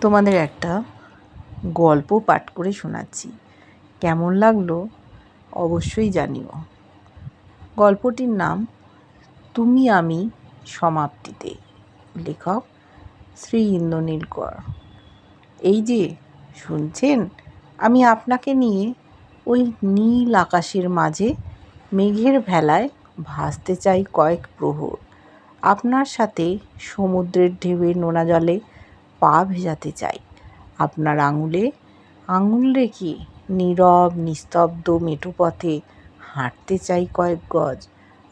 তোমাদের একটা গল্প পাঠ করে শোনাচ্ছি। কেমন লাগল অবশ্যই জানিও। গল্পটির নাম তুমি আমি সমাপ্তিতে লেখক শ্রী ইন্দ্রনীল কর। এই যে, শুনছেন? আমি আপনাকে নিয়ে ওই নীল আকাশের মাঝে মেঘের ভেলায় ভাসতে চাই কয়েক প্রহর। আপনার সাথে সমুদ্রের ঢেউয়ের নোনা জলে পা ভেজাতে চাই। আপনার আঙুলে, আঙুল রেখে নীরব, নিস্তব্ধ মেঠো পথে হাঁটতে চাই কয়েক গজ।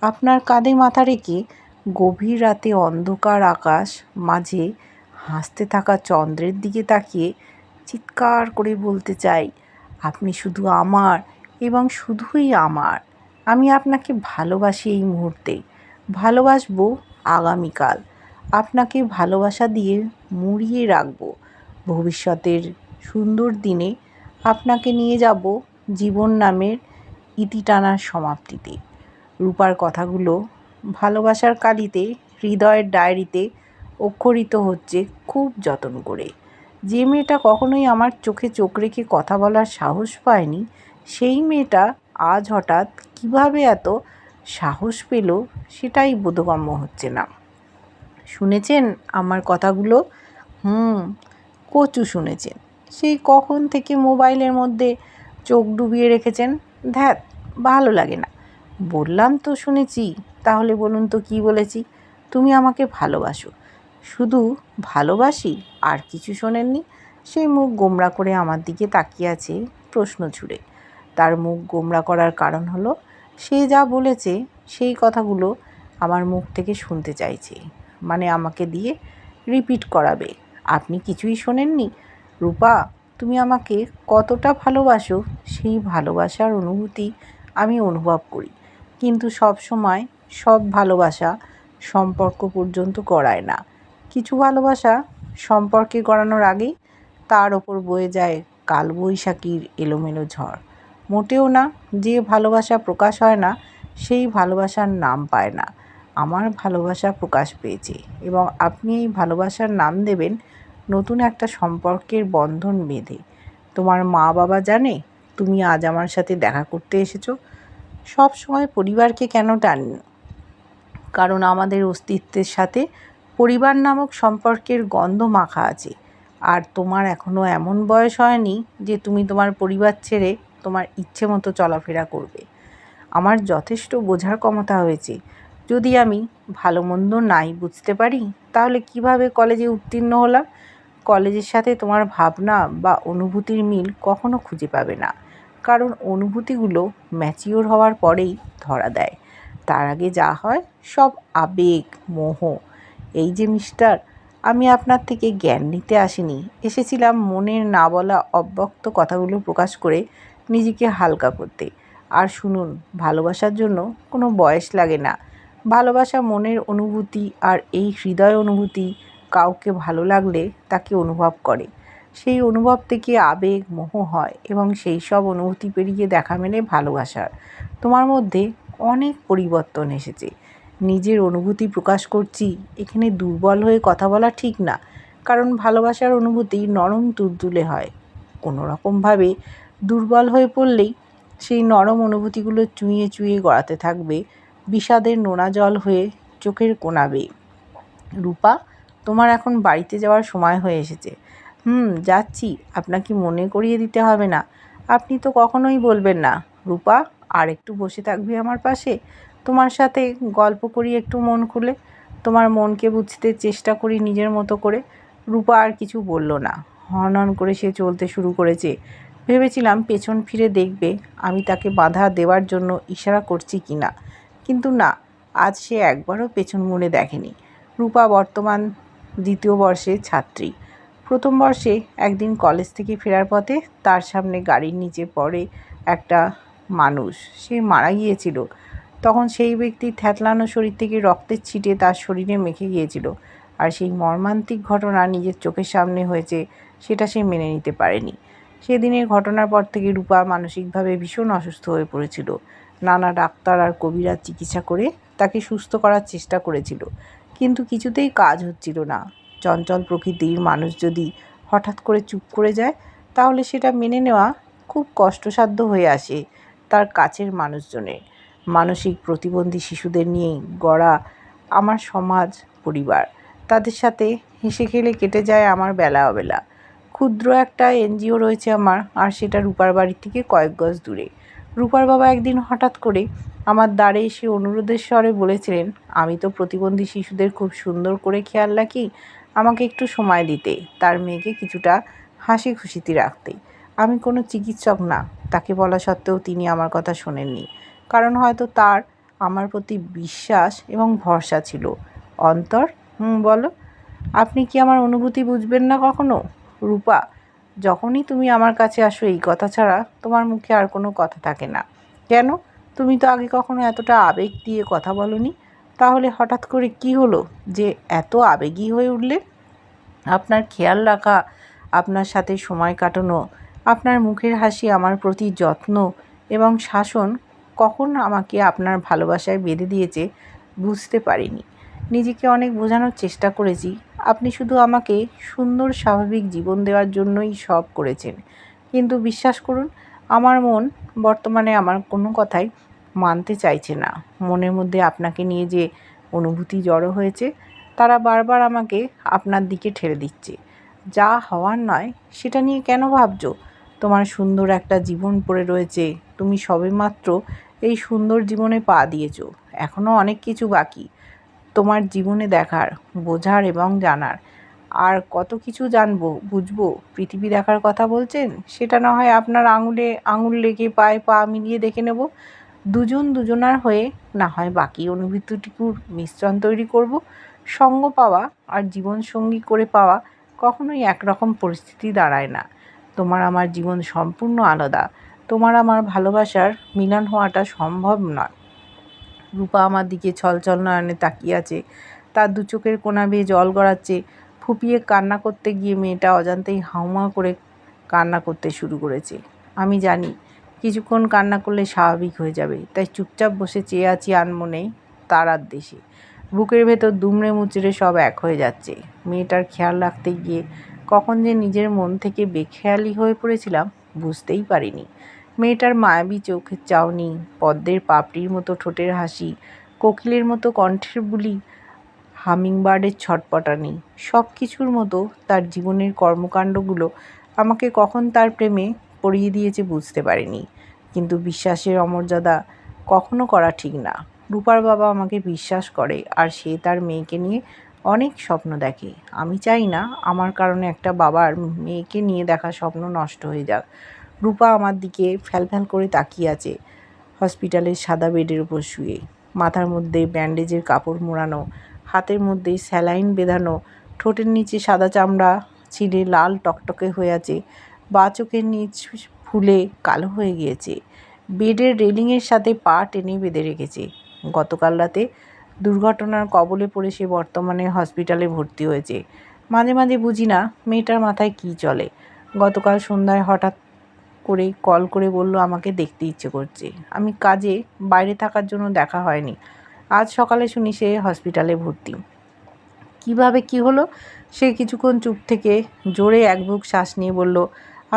আপনার কাঁধে মাথা রেখে গভীর রাতে অন্ধকার আকাশ মাঝে হাসতে থাকা চন্দ্রের দিকে তাকিয়ে চিৎকার করে বলতে চাই, আপনি শুধু আমার এবং শুধুই আমার। আমি আপনাকে ভালোবাসি এই মুহূর্তে। ভালোবাসবো আগামীকাল। আপনাকে ভালোবাসা দিয়ে মুড়িয়ে রাখব। ভবিষ্যতের সুন্দর দিনে আপনাকে নিয়ে যাব জীবন নামের ইতি টানার সমাপ্তিতে। রূপার কথাগুলো ভালোবাসার কালিতে, হৃদয়ের ডায়েরিতে অক্ষরিত হচ্ছে খুব যত্ন করে। যে মেয়েটা কখনোই আমার চোখে চোখ রেখে কথা বলার সাহস পায়নি, সেই মেয়েটা আজ হঠাৎ কীভাবে এত সাহস পেল সেটাই বোধগম্য হচ্ছে না। শুনেছেন? আমার কথাগুলো? হুম, কচু শুনেছেন। সেই কখন থেকে মোবাইলের মধ্যে চোখ ডুবিয়ে রেখেছেন? ধ্যাত ভালো লাগে না। বললাম তো শুনেছি, তাহলে বলুন তো কি বলেছি? তুমি আমাকে ভালোবাসো। শুধু ভালোবাসি, আর কিছু শোনেননি? সেই মুখ গোমরা করে আমার দিকে তাকিয়ে আছে প্রশ্ন ছুড়ে। তার মুখ গোমরা করার কারণ হলো, সে যা বলেছে, সেই কথাগুলো আমার মুখ থেকে শুনতে চাইছে। মানে আমাকে দিয়ে রিপিট করাবে। আপনি কিছুই শোনেননি? রূপা, তুমি আমাকে কতটা ভালোবাসো সেই ভালোবাসার অনুভূতি আমি অনুভব করি। কিন্তু সব সময় সব ভালোবাসা সম্পর্ক পর্যন্ত গড়ায় না। কিছু ভালোবাসা সম্পর্কে গড়ানোর আগেই তার ওপর বয়ে যায় কালবৈশাখীর এলোমেলো ঝড়। মোটেও না যে ভালোবাসা প্রকাশ হয় না, সেই ভালোবাসার নাম পায় না। আমার ভালোবাসা প্রকাশ পেয়েছে এবং আপনি এই ভালোবাসার নাম দেবেন নতুন একটা সম্পর্কের বন্ধন বেঁধে। তোমার মা বাবা জানে তুমি আজ আমার সাথে দেখা করতে এসেছ। সব সময় পরিবারকে কেন টান কারণ আমাদের অস্তিত্বের সাথে পরিবার নামক সম্পর্কের গন্ধ মাখা আছে। আর তোমার এখনও এমন বয়স হয়নি যে তুমি তোমার পরিবার ছেড়ে তোমার ইচ্ছে মতো চলাফেরা করবে। আমার যথেষ্ট বোঝার ক্ষমতা হয়েছে। যদি আমি ভালো মন্দ নাই বুঝতে পারি, তাহলে কীভাবে কলেজে উত্তীর্ণ হলাম? কলেজের সাথে তোমার ভাবনা বা অনুভূতির মিল কখনো খুঁজে পাবে না। কারণ অনুভূতিগুলো ম্যাচিওর হওয়ার পরেই ধরা দেয়। তার আগে যা হয় সব আবেগ, মোহ। এই যে মিস্টার, আমি আপনার থেকে জ্ঞান নিতে আসিনি। এসেছিলাম মনের না বলা অব্যক্ত কথাগুলো প্রকাশ করে নিজেকে হালকা করতে। আর শুনুন, ভালোবাসার জন্য কোনো বয়স লাগে না। ভালোবাসা মনের অনুভূতি আর এই হৃদয় অনুভূতি কাউকে ভালো লাগলে তাকে অনুভব করে। সেই অনুভব থেকে আবেগ, মোহ হয় এবং সেই সব অনুভূতি পেরিয়ে দেখা মেলে ভালোবাসার। তোমার মধ্যে অনেক পরিবর্তন এসেছে। নিজের অনুভূতি প্রকাশ করছি, এখানে দুর্বল হয়ে কথা বলা ঠিক না। কারণ ভালোবাসার অনুভূতি নরম তুলতুলে হয়। কোনো রকমভাবে দুর্বল হয়ে পড়লেই সেই নরম অনুভূতিগুলো চুঁয়ে চুঁয়ে গড়াতে থাকবে বিষাদের নোনা জল হয়ে চোখের কোনাবে রূপা, তোমার এখন বাড়িতে যাওয়ার সময় হয়ে এসেছে। হুম, যাচ্ছি। আপনাকে মনে করিয়ে দিতে হবে না। আপনি তো কখনোই বলবেন না। রূপা, আর একটু বসে থাকবি আমার পাশে? তোমার সাথে গল্প করি একটু মন খুলে। তোমার মনকে বুঝতে চেষ্টা করি নিজের মতো করে। রূপা আর কিছু বলল না। হন হন করে সে চলতে শুরু করেছে। ভেবেছিলাম পেছন ফিরে দেখবে আমি তাকে বাধা দেওয়ার জন্য ইশারা করছি কি না কিন্তু না, আজ সে একবারও পেছন মুড়ে দেখেনি। রূপা বর্তমান দ্বিতীয় বর্ষের ছাত্রী। প্রথম বর্ষে একদিন কলেজ থেকে ফেরার পথে তার সামনে গাড়ির নিচে পড়ে একটা মানুষ। সে মারা গিয়েছিল। তখন সেই ব্যক্তির থ্যাতলানো শরীর থেকে রক্তের ছিটে তার শরীরে মেখে গিয়েছিল। আর সেই মর্মান্তিক ঘটনা নিজের চোখের সামনে হয়েছে, সেটা সে মেনে নিতে পারেনি। সেদিনের ঘটনার পর থেকে রূপা মানসিকভাবে ভীষণ অসুস্থ হয়ে পড়েছিল। নানা ডাক্তার আর কবিরাজ চিকিৎসা করে তাকে সুস্থ করার চেষ্টা করেছিল। কিন্তু কিছুতেই কাজ হচ্ছিল না। চঞ্চল প্রকৃতির মানুষ যদি হঠাৎ করে চুপ করে যায়, তাহলে সেটা মেনে নেওয়া খুব কষ্টসাধ্য হয়ে আসে তার কাছের মানুষজনের। মানসিক প্রতিবন্ধী শিশুদের নিয়েই গড়া আমার সমাজ, পরিবার। তাদের সাথে হেসে খেলে কেটে যায় আমার বেলা অবেলা। ক্ষুদ্র একটা এনজিও রয়েছে আমার, আর সেটা রূপার বাড়ির থেকে কয়েক গজ দূরে। রূপার বাবা একদিন হঠাৎ করে আমার দ্বারে এসে অনুরোধের স্বরে বলেছিলেন, আমি তো প্রতিবন্ধী শিশুদের খুব সুন্দর করে খেয়াল রাখি, আমাকে একটু সময় দিতে, তার মেয়েকে কিছুটা হাসি খুশিতে রাখতে। আমি কোনো চিকিৎসক না, তাকে বলা সত্ত্বেও তিনি আমার কথা শোনেননি। কারণ হয়তো তার, আমার প্রতি বিশ্বাস এবং ভরসা ছিল। অন্তর, হুম, বলো। আপনি কি আমার অনুভূতি বুঝবেন না কখনো? রূপা যখনই তুমি আমার কাছে আসো এই কথা ছাড়া তোমার মুখে আর কোনো কথা থাকে না। কেন? তুমি তো আগে কখনো এতটা আবেগ দিয়ে কথা বলনি। তাহলে হঠাৎ করে কি হলো যে এত আবেগী হয়ে উঠলে? আপনার খেয়াল রাখা, আপনার সাথে সময় কাটানো, আপনার মুখের হাসি আমার প্রতি যত্ন এবং শাসন কখন আমাকে আপনার ভালোবাসায় বেঁধে দিয়েছে বুঝতে পারিনি। নিজেকে অনেক বোঝানোর চেষ্টা করেছি। আপনি শুধু আমাকে সুন্দর, স্বাভাবিক জীবন দেওয়ার জন্যই সব করেছেন। কিন্তু বিশ্বাস করুন, আমার মন বর্তমানে আমার কোনো কথাই মানতে চাইছে না। মনের মধ্যে আপনাকে নিয়ে যে অনুভূতি জড়ো হয়েছে, তারা বারবার আমাকে আপনার দিকে ঠেলে দিচ্ছে। যা হওয়ার নয়, সেটা নিয়ে কেন ভাবছ? তোমার সুন্দর একটা জীবন পড়ে রয়েছে, তুমি সবেমাত্র এই সুন্দর জীবনে পা দিয়েছ। এখনও অনেক কিছু বাকি। তোমার জীবনে দেখার, বোঝার এবং জানার। আর কত কিছু জানব, বুঝব, পৃথিবী দেখার কথা বলছেন? সেটা না হয় আপনার আঙুলে, আঙুল লেগে পায়ে পা মিলিয়ে দেখে নেব। দুজন দুজনার হয়ে না হয় বাকি অনুভূতিটুকুর মিশ্রণ তৈরি করব। সঙ্গ পাওয়া আর জীবনসঙ্গী করে পাওয়া কখনোই একরকম পরিস্থিতি দাঁড়ায় না। তোমার আমার জীবন সম্পূর্ণ আলাদা। তোমার আমার ভালোবাসার মিলন হওয়াটা সম্ভব নয়। রূপা আমার দিকে ছলছল নয়নে তাকিয়ে আছে। তার দু চোখের কোনা বেয়ে জল গড়াচ্ছে। ফুপিয়ে কান্না করতে গিয়ে মেয়েটা অজান্তেই হাউমা করে কান্না করতে শুরু করেছে। আমি জানি, কিছুক্ষণ কান্না করলে স্বাভাবিক হয়ে যাবে। তাই চুপচাপ বসে চেয়ে আছি আনমনেই তারার দেশে। বুকের ভেতর দুমড়ে মুচড়ে সব এক হয়ে যাচ্ছে। মেয়েটার খেয়াল রাখতে গিয়ে কখন যে নিজের মন থেকে বেখেয়ালি হয়ে পড়েছিলাম বুঝতেই পারিনি। মেয়েটার মায়াবী চোখের চাউনি, পদ্মের পাপড়ির মতো ঠোঁটের হাসি, কোকিলের মতো কণ্ঠের বুলি, হামিংবার্ডের ছটপটানি সব কিছুর মতো তার জীবনের কর্মকাণ্ডগুলো আমাকে কখন তার প্রেমে পড়িয়ে দিয়েছে বুঝতে পারিনি। কিন্তু বিশ্বাসের অমর্যাদা কখনো করা ঠিক না। রূপার বাবা আমাকে বিশ্বাস করে আর সে তার মেয়েকে নিয়ে অনেক স্বপ্ন দেখে। আমি চাই না আমার কারণে একটা বাবার মেয়েকে নিয়ে দেখা স্বপ্ন নষ্ট হয়ে যাক। রূপা আমার দিকে ফ্যালফ্যাল করে তাকিয়ে আছে হসপিটালের সাদা বেডের উপর শুয়ে। মাথার মধ্যে ব্যান্ডেজের কাপড় মোড়ানো, হাতের মধ্যে স্যালাইন বেঁধানো, ঠোঁটের নিচে সাদা চামড়া ছিঁড়ে লাল টকটকে হয়ে আছে, বা চোখের নিচ ফুলে কালো হয়ে গিয়েছে। বেডের রেলিংয়ের সাথে পা টেনে বেঁধে রেখেছে। গতকাল রাতে দুর্ঘটনার কবলে পড়ে সে বর্তমানে হসপিটালে ভর্তি হয়েছে। মাঝে মাঝে বুঝি না মেয়েটার মাথায় কী চলে। গতকাল সন্ধ্যায় হঠাৎ করে কল করে বলল, আমাকে দেখতে ইচ্ছে করছে। আমি কাজে বাইরে থাকার জন্য দেখা হয়নি। আজ সকালে শুনি সে হসপিটালে ভর্তি। কীভাবে কি হলো? সে কিছুক্ষণ চুপ থেকে জোরে এক বুক শ্বাস নিয়ে বলল,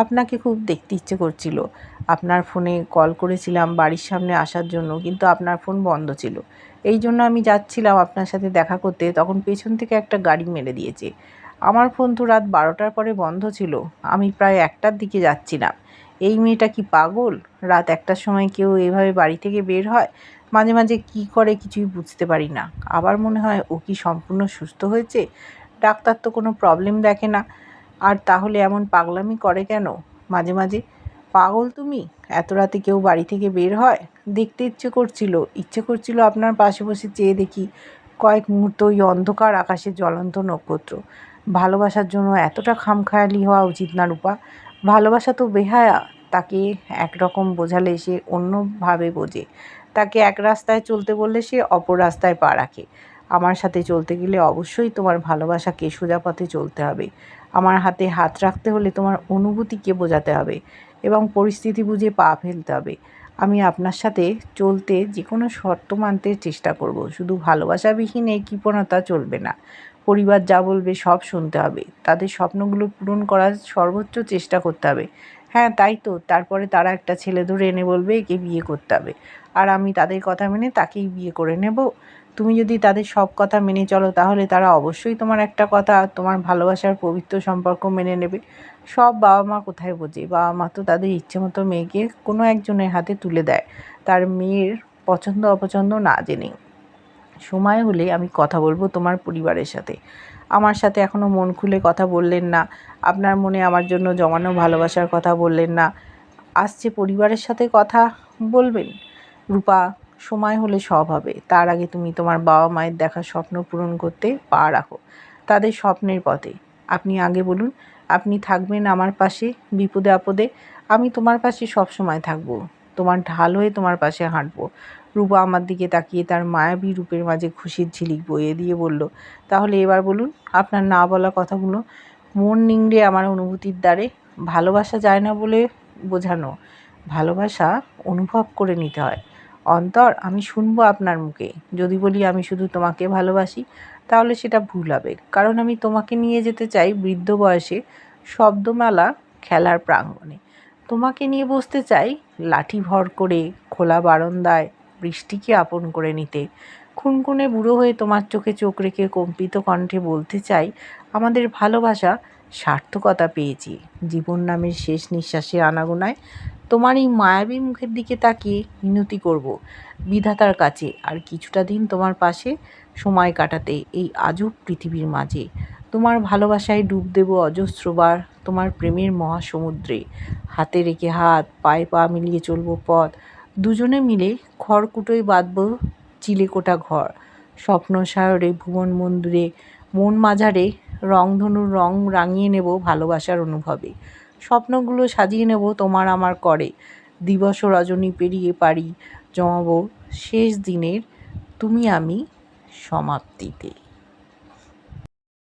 আপনাকে খুব দেখতে ইচ্ছে করছিল। আপনার ফোনে কল করেছিলাম বাড়ির সামনে আসার জন্য, কিন্তু আপনার ফোন বন্ধ ছিল। এই জন্য আমি যাচ্ছিলাম আপনার সাথে দেখা করতে। তখন পেছন থেকে একটা গাড়ি মেরে দিয়েছে। আমার ফোন তো রাত বারোটার পরে বন্ধ ছিল। আমি প্রায় একটার দিকে যাচ্ছিলাম। এই মেয়েটা কি পাগল? রাত একটার সময় কেউ এভাবে বাড়ি থেকে বের হয়? মাঝে মাঝে কি করে কিছুই বুঝতে পারি না। আবার মনে হয়, ও কি সম্পূর্ণ সুস্থ হয়েছে? ডাক্তার তো কোনো প্রবলেম দেখে না। আর তাহলে এমন পাগলামি করে কেন? মাঝে মাঝে, পাগল তুমি? এত রাতে কেউ বাড়ি থেকে বের হয়? দেখতে ইচ্ছে করছিল। ইচ্ছে করছিল আপনার পাশে বসে চেয়ে দেখি কয়েক মুহূর্ত ওই অন্ধকার আকাশে জ্বলন্ত নক্ষত্র। ভালোবাসার জন্য এতটা খামখেয়ালি হওয়া উচিত না রূপা। ভালোবাসা তো বেহায়া, তাকে একরকম বোঝালে সে অন্যভাবে বোঝে। তাকে এক রাস্তায় চলতে বললে সে অপর রাস্তায় পা রাখে। আমার সাথে চলতে গেলে অবশ্যই তোমার ভালোবাসাকে সোজা পথে চলতে হবে। আমার হাতে হাত রাখতে হলে তোমার অনুভূতিকে বোঝাতে হবে এবং পরিস্থিতি বুঝে পা ফেলতে হবে। আমি আপনার সাথে চলতে যে কোনো শর্ত মানতে চেষ্টা করব। শুধু ভালোবাসাবিহীন এই কৃপণতা চলবে না। পরিবার যা বলবে সব শুনতে হবে। তাদের স্বপ্নগুলো পূরণ করার সর্বোচ্চ চেষ্টা করতে হবে। হ্যাঁ তাই তো। তারপরে তারা একটা ছেলে ধরে এনে বলবে, একে বিয়ে করতে হবে। আর আমি তাদের কথা মেনে তাকেই বিয়ে করে নেব। তুমি যদি তাদের সব কথা মেনে চলো, তাহলে তারা অবশ্যই তোমার একটা কথা, তোমার ভালোবাসার পবিত্র সম্পর্ক মেনে নেবে। সব বাবা মা কোথায় বোঝে? বাবা মা তো তাদের ইচ্ছে মতো মেয়েকে কোনো একজনের হাতে তুলে দেয়। তার মেয়ের পছন্দ অপছন্দ না জেনে সময় হলে আমি কথা বলব তোমার পরিবারের সাথে। আমার সাথে এখনও মন খুলে কথা বললেন না। আপনার মনে আমার জন্য জমানো ভালোবাসার কথা বললেন না। আসছে পরিবারের সাথে কথা বলবেন? রূপা, সময় হলে সব হবে। তার আগে তুমি তোমার বাবা মায়ের দেখা স্বপ্ন পূরণ করতে পা রাখো। তাদের স্বপ্নের পথে। আপনি আগে বলুন, আপনি থাকবেন আমার পাশে, বিপদে আপদে। আমি তোমার পাশে সব সময় থাকব। তোমার ঢাল হয়ে তোমার পাশে হাঁটবো। রূপা আমার দিকে তাকিয়ে তার মায়াবী রূপের মাঝে খুশির ঝিলিক বইয়ে দিয়ে বলল, তাহলে এবার বলুন, আপনার না বলা কথাগুলো মন নিংড়ে আমার অনুভূতির দ্বারে ভালোবাসা যায় না বলে বোঝানো। ভালোবাসা অনুভব করে নিতে হয়। অন্তর, আমি শুনব আপনার মুখে। যদি বলি আমি শুধু তোমাকে ভালোবাসি, তাহলে সেটা ভুল হবে। কারণ আমি তোমাকে নিয়ে যেতে চাই বৃদ্ধ বয়সে শব্দমালা খেলার প্রাঙ্গণে। তোমাকে নিয়ে বসতে চাই লাঠি ভর করে খোলা বারান্দায় বৃষ্টিকে আপন করে নিতে। খুনখুনে বুড়ো হয়ে তোমার চোখে চোখ রেখে কম্পিত কণ্ঠে বলতে চাই, আমাদের ভালোবাসা, সার্থকতা পেয়েছি। জীবন নামের শেষ নিঃশ্বাসে আনাগোনায় তোমার এই মায়াবী মুখের দিকে তাকিয়ে মিনতি করব। বিধাতার কাছে আর কিছুটা দিন তোমার পাশে সময় কাটাতে এই আজব পৃথিবীর মাঝে। তোমার ভালোবাসায় ডুব দেব অজস্রবার তোমার প্রেমের মহাসমুদ্রে। হাতে রেখে হাত, পায়ে পা মিলিয়ে চলবো পথ দুজনে মিলে খড়কুটোয় বাঁধব চিলেকোটা ঘর। স্বপ্ন সায়রে ভুবন মন্দিরে, মন মাঝারে রংধনুর রং রাঙিয়ে নেব ভালোবাসার অনুভবে। স্বপ্নগুলো সাজিয়ে নেব তোমার আমার করে। দিবস রজনী পেরিয়ে পারি জমাবো শেষ দিনের তুমি আমি সমাপ্তিতে।